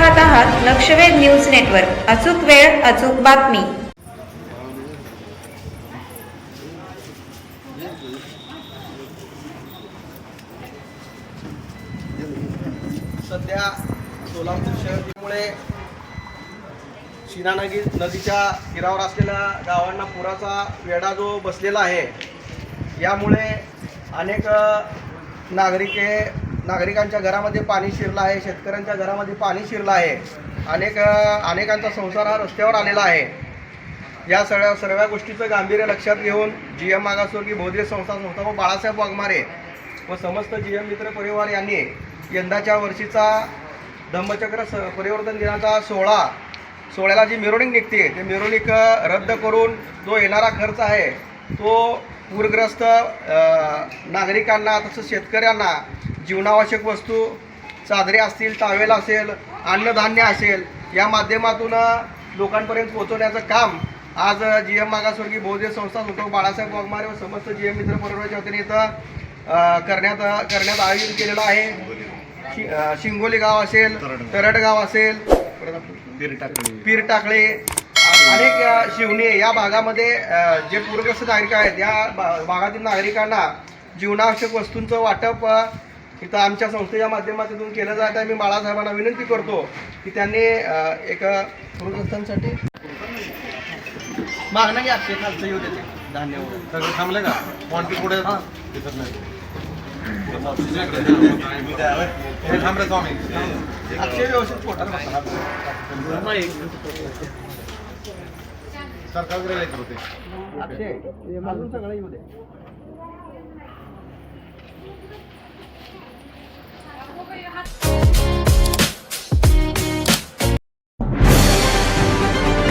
पाहत आहात लक्षवेध news network. अचूक वेळ अचूक बातमी. सध्या सोलापूर शहरामुळे शिना नदी नदीच्या तीरावर असलेल्या गावांना पुराचा वेढा जो बसलेला आहे यामुळे अनेक नागरिके नागरिकांच्या घरामध्ये पाणी शिरलं आहे शेतकऱ्यांच्या घरामध्ये पाणी शिरलं आहे. अनेक अनेकांचा संसार हा रस्त्यावर आलेला आहे. या सगळ्या सर्व गोष्टीचं गांभीर्य लक्षात घेऊन जी एम मागासवर्गीय बहुदेव संस्था संस्था व बाळासाहेब वाघमारे व समस्त जी एम मित्र परिवार यांनी यंदाच्या वर्षीचा धम्मचक्र स परिवर्तन दिनाचा सोहळा सोहळ्याला जी मिरवणूक निघते ते मिरवणूक रद्द करून जो येणारा खर्च आहे तो पूरग्रस्त नागरिकांना तसंच शेतकऱ्यांना जीवनावश्यक वस्तू चादरे असतील टावेल असेल अन्नधान्य असेल या माध्यमातून लोकांपर्यंत पोहोचवण्याचं काम आज जी एम मागासवर्गीय बहुजन संस्था सुतो बाळासाहेब वाघमारे व समस्त जी एम मित्र परिवाराच्या वतीने इथं करण्यात करण्यात आयोजन केलेलं आहे. शि शिंगोली गाव असेल तरड गाव असेल पीर टाकळे अनेक शिवणे या भागामध्ये जे पूरग्रस्त नागरिक आहेत या भा- भागातील नागरिकांना जीवनावश्यक वस्तूंचं वाटप इथं आमच्या संस्थेच्या माध्यमातून केलं जात आहे. मी बाळासाहेबांना विनंती करतो की त्यांनी एक पूरग्रस्तांसाठी मागणं घ्या ते खालचं येऊ देते. धान्य वगैरे. सगळं थांबले का? क्वांटिटी पुढे दिसत नाही. थांबले स्वामी. अक्षय व्यवस्थित पोटात. सरकार अक्षय अजून सगळं येऊ दे.